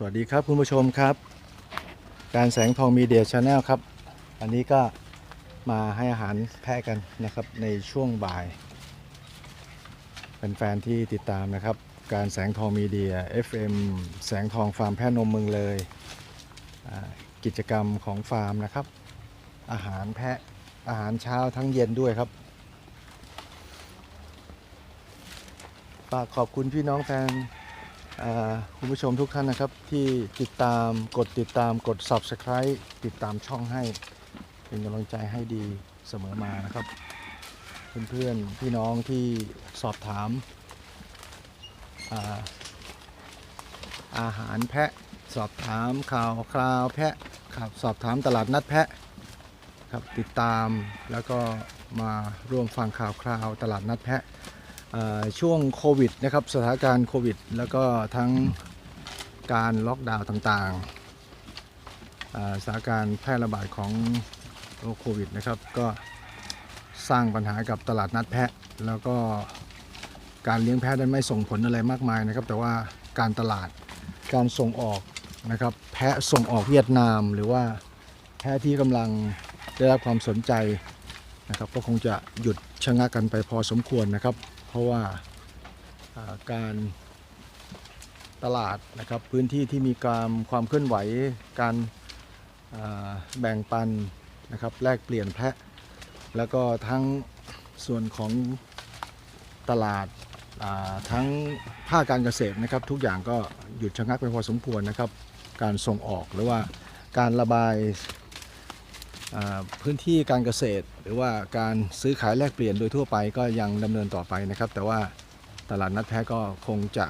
สวัสดีครับคุณผู้ชมครับ การแสงทองมีเดียชาแนลครับ อันนี้ก็มาให้อาหารแพะกันนะครับในช่วงบ่ายเป็นแฟนที่ติดตามนะครับ การแสงทองมีเดีย FM แสงทองฟาร์มแพะนมเมืองเลย กิจกรรมของฟาร์มนะครับ อาหารแพะอาหารเช้าทั้งเย็นด้วยครับฝากขอบคุณพี่น้องแฟน คุณผู้ชมทุกท่านนะครับ ที่ติดตามกดติดตามกด Subscribe ติดตามช่องให้เป็นกำลังใจให้ดีเสมอมานะครับ เพื่อนๆพี่น้องที่สอบถามอาอาหารแพะสอบถามข่าวคราวแพะครับสอบถามตลาดนัดแพะครับติดตามแล้วก็มาร่วมฟังข่าวคราวตลาดนัดแพะ ช่วงโควิดนะครับสถานการณ์โควิด แล้วก็ทั้งการล็อกดาวน์ต่างๆสถานการณ์แพร่ระบาดของโรคโควิดนะครับ ก็สร้างปัญหากับตลาดนัดแพะ แล้วก็การเลี้ยงแพะนั้นไม่ส่งผลอะไรมากมายนะครับ แต่ว่าการตลาดการส่งออกนะครับ แพะส่งออกเวียดนาม หรือว่าแพะที่กำลังได้รับความสนใจนะครับ ก็คงจะหยุดชะงักกันไปพอสมควรนะครับ เพราะว่าการตลาดนะครับพื้นที่ที่มีการความเคลื่อนไหวการแบ่งปันนะครับแลกเปลี่ยนแพะ แล้วก็ทั้งส่วนของตลาดาทั้งภาคการเกษตรนะครับ ทุกอย่างก็หยุดชะงักไปพอสมควรนะครับ การส่งออกหรือว่าการระบาย พื้นที่การเกษตร หรือว่าการซื้อขายแลกเปลี่ยนโดยทั่วไปก็ยังดำเนินต่อไปนะครับ แต่ว่าตลาดนัดแพะก็คงจะ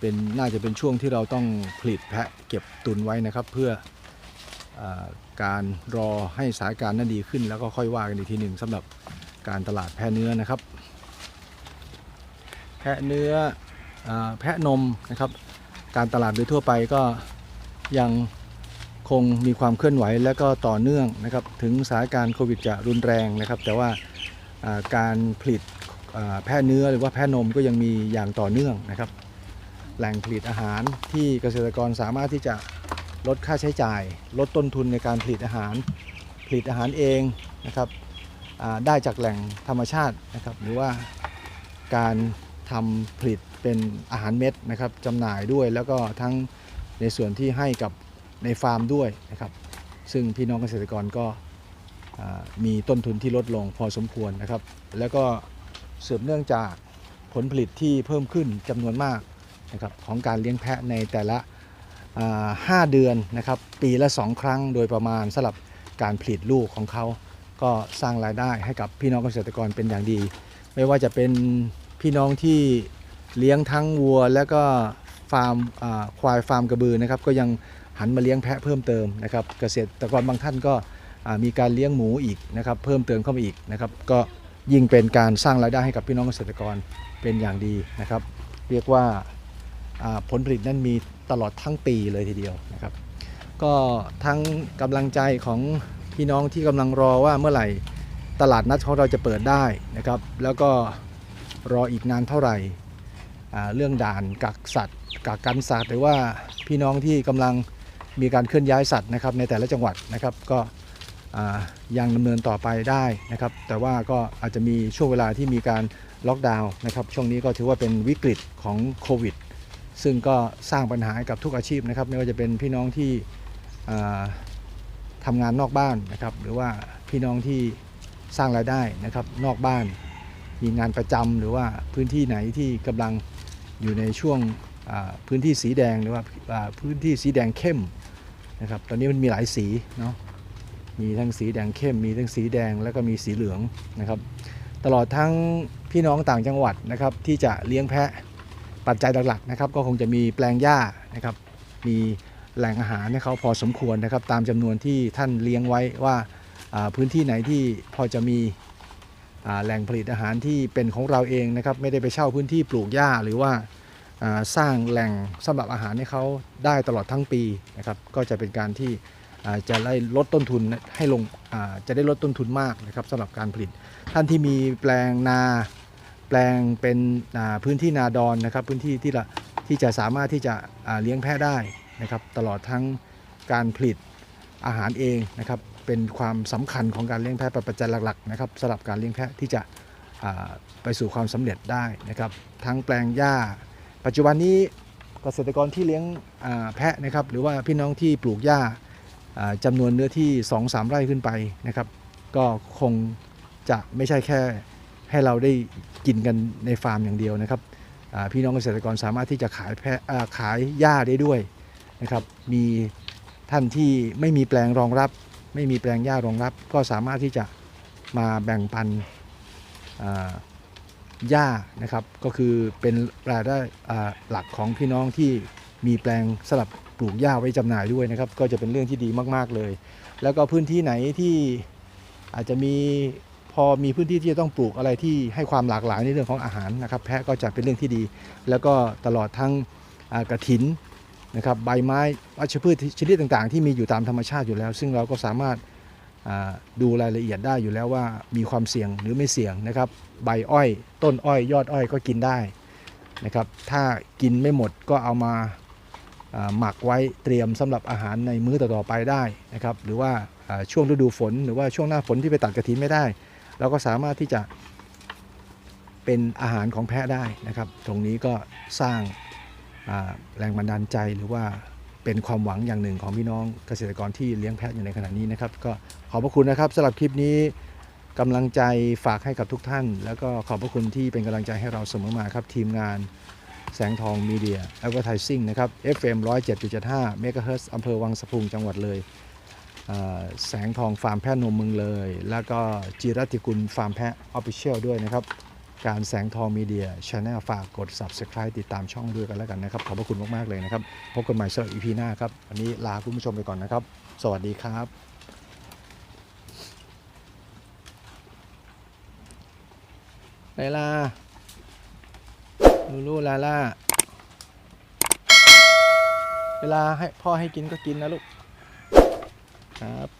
เป็นน่าจะเป็นช่วงที่เราต้องผลิตแพะเก็บตุนไว้นะครับ เพื่ออการรอให้สถานการณ์นั้นดีขึ้น แล้วก็ค่อยว่ากันอีกทีหนึ่งสำหรับการตลาดแพะเนื้อนะครับ แพะเนื้ออแพะนมนะครับ การตลาดโดยทั่วไปก็ยัง คงมีความเคลื่อนไหวและก็ต่อเนื่องนะครับถึงสถานการณ์โควิดจะรุนแรงนะครับ แต่ว่าการผลิตแพะเนื้อหรือว่าแพะนมก็ยังมีอย่างต่อเนื่องนะครับ แหล่งผลิตอาหารที่เกษตรกรสามารถที่จะลดค่าใช้จ่าย ลดต้นทุนในการผลิตอาหาร ผลิตอาหารเองนะครับได้จากแหล่งธรรมชาตินะครับ หรือว่าการทำผลิตเป็นอาหารเม็ดนะครับจำหน่ายด้วยแล้วก็ทั้งในส่วนที่ให้กับ ในฟาร์มด้วยนะครับ ซึ่งพี่น้องเกษตรกรก็มีต้นทุนที่ลดลงพอสมควรนะครับ แล้วก็สืบเนื่องจากผลผลิตที่เพิ่มขึ้นจำนวนมากนะครับของการเลี้ยงแพะในแต่ละอ่าห้าเดือนนะครับ ปีละ 2 ครั้งโดยประมาณสำหรับการผลิตลูกของเขา ก็สร้างรายได้ให้กับพี่น้องเกษตรกรเป็นอย่างดี ไม่ว่าจะเป็นพี่น้องที่เลี้ยงทั้งวัว แล้วก็ฟาร์มควายฟาร์มกระบือนะครับ ก็ยัง หันมาเลี้ยงแพะเพิ่มเติมนะครับเกษตรกรบางท่านก็มีการเลี้ยงหมูอีกนะครับเพิ่มเติมเข้ามาอีกนะครับก็ยิ่งเป็นการสร้างรายได้ให้กับพี่น้องเกษตรกรเป็นอย่างดีนะครับ เรียกว่าผลผลิตนั้นมีตลอดทั้งปีเลยทีเดียวนะครับ ก็ทั้งกำลังใจของพี่น้องที่กำลังรอว่าเมื่อไหร่ตลาดนัดของเราจะเปิดได้นะครับ แล้วก็รออีกนานเท่าไหร่เรื่องด่านกักสัตว์กักกันสัตว์หรือว่าพี่น้องที่กำลัง มีการเคลื่อนย้ายสัตว์นะครับในแต่ละจังหวัดนะครับก็ยังดำเนินต่อไปได้นะครับ แต่ว่าก็อาจจะมีช่วงเวลาที่มีการล็อกดาวน์นะครับ ช่วงนี้ก็ถือว่าเป็นวิกฤตของโควิด ซึ่งก็สร้างปัญหาให้กับทุกอาชีพนะครับ ไม่ว่าจะเป็นพี่น้องที่อ่าทำงานนอกบ้านนะครับ หรือว่าพี่น้องที่สร้างรายได้นะครับ นอกบ้าน มีงานประจำหรือว่าพื้นที่ไหนที่กำลังอยู่ในช่วงพื้นที่สีแดงหรือว่าพื้นที่สีแดงเข้ม นะครับตอนนี้มันมีหลายสีเนาะมีทั้งสีแดงเข้มมีทั้งสีแดงแล้วก็มีสีเหลืองนะครับ ตลอดทั้งพี่น้องต่างจังหวัดนะครับที่จะเลี้ยงแพะปัจจัยหลักๆนะครับ ก็คงจะมีแปลงหญ้านะครับ มีแหล่งอาหารให้เขาพอสมควรนะครับ ตามจำนวนที่ท่านเลี้ยงไว้ว่าพื้นที่ไหนที่พอจะมีแหล่งผลิตอาหารที่เป็นของเราเองนะครับ ไม่ได้ไปเช่าพื้นที่ปลูกหญ้าหรือว่า สร้างแหล่งสำหรับอาหารให้เขาได้ตลอดทั้งปีนะครับก็จะเป็นการที่จะได้ลดต้นทุนให้ลงจะได้ลดต้นทุนมากนะครับสำหรับการผลิต ท่านที่มีแปลงนาแปลงเป็นพื้นที่นาดอนนะครับพื้นที่ที่ละที่จะสามารถที่จะเลี้ยงแพะได้นะครับตลอดทั้งการผลิตอาหารเองนะครับเป็นความสำคัญของการเลี้ยงแพะเป็นปัจจัยหลักๆนะครับสำหรับการเลี้ยงแพะที่จะไปสู่ความสำเร็จได้นะครับทั้งแปลงหญ้า ปัจจุบันนี้เกษตรกรที่เลี้ยงแพะนะครับหรือว่าพี่น้องที่ปลูกหญ้าอ่าจำนวนเนื้อที่ 2-3 ไร่ขึ้นไปนะครับ ก็คงจะไม่ใช่แค่ให้เราได้กินกันในฟาร์มอย่างเดียวนะครับพี่น้องเกษตรกรสามารถที่จะขายแพะขายหญ้าได้ด้วยนะครับ มีท่านที่ไม่มีแปลงรองรับ ไม่มีแปลงหญ้ารองรับ ก็สามารถที่จะมาแบ่งปันอ่า หญ้านะครับ ก็คือเป็นรายได้หลักของพี่น้องที่มีแปลงสลับปลูกหญ้าไว้จำหน่ายด้วยนะครับ ก็จะเป็นเรื่องที่ดีมาก ๆเลย แล้วก็พื้นที่ไหนที่อาจจะมีพอมีพื้นที่ที่จะต้องปลูกอะไรที่ให้ความหลากหลายในเรื่องของอาหารนะครับ แพะก็จะเป็นเรื่องที่ดี แล้วก็ตลอดทั้งกระถินนะครับใบไม้วัชพืชชนิดต่างๆ ที่มีอยู่ตามธรรมชาติอยู่แล้ว ซึ่งเราก็สามารถ ดูรายละเอียดได้อยู่แล้วว่ามีความเสี่ยงหรือไม่เสี่ยงนะครับ ใบอ้อย ต้นอ้อยยอดอ้อยก็กินได้นะครับ ถ้ากินไม่หมดก็เอามาหมักไว้เตรียมสำหรับอาหารในมื้อต่อๆไปได้นะครับ หรือว่าช่วงฤดูฝน หรือว่าช่วงหน้าฝนที่ไปตัดกระถินไม่ได้เราก็สามารถที่จะเป็นอาหารของแพะได้นะครับ ตรงนี้ก็สร้างแรงบันดาลใจหรือว่า เป็นความหวังอย่างหนึ่งของพี่น้องเกษตรกรที่เลี้ยงแพะอยู่ในขณะนี้นะครับ ก็ขอบพระคุณนะครับสำหรับคลิปนี้กำลังใจฝากให้กับทุกท่าน แล้วก็ขอบพระคุณที่เป็นกำลังใจให้เราเสมอมาครับ ทีมงานแสงทองมีเดียแอดเวอร์ทิซิ่งนะครับ FM 107.75 MHz อำเภอวังสะพุงจังหวัดเลยแสงทองฟาร์มแพะนมเมืองเลย แล้วก็จิรัติกุลฟาร์มแพะออฟฟิเชียลด้วยนะครับ การแสงทองมีเดียช n แนลฝากกด Subscribe ติดตามช่องด้วยกันแล้วกันนะครับ ขอบพระคุณมาก ๆ เลยนะครับ พบกันใหม่สำหรับ EP หน้าครับ วันนี้ลาคุณผู้ชมไปก่อนนะครับ สวัสดีครับไลลาลูลูลาล่าเวลาให้พ่อให้กินก็กินนะลูกครับ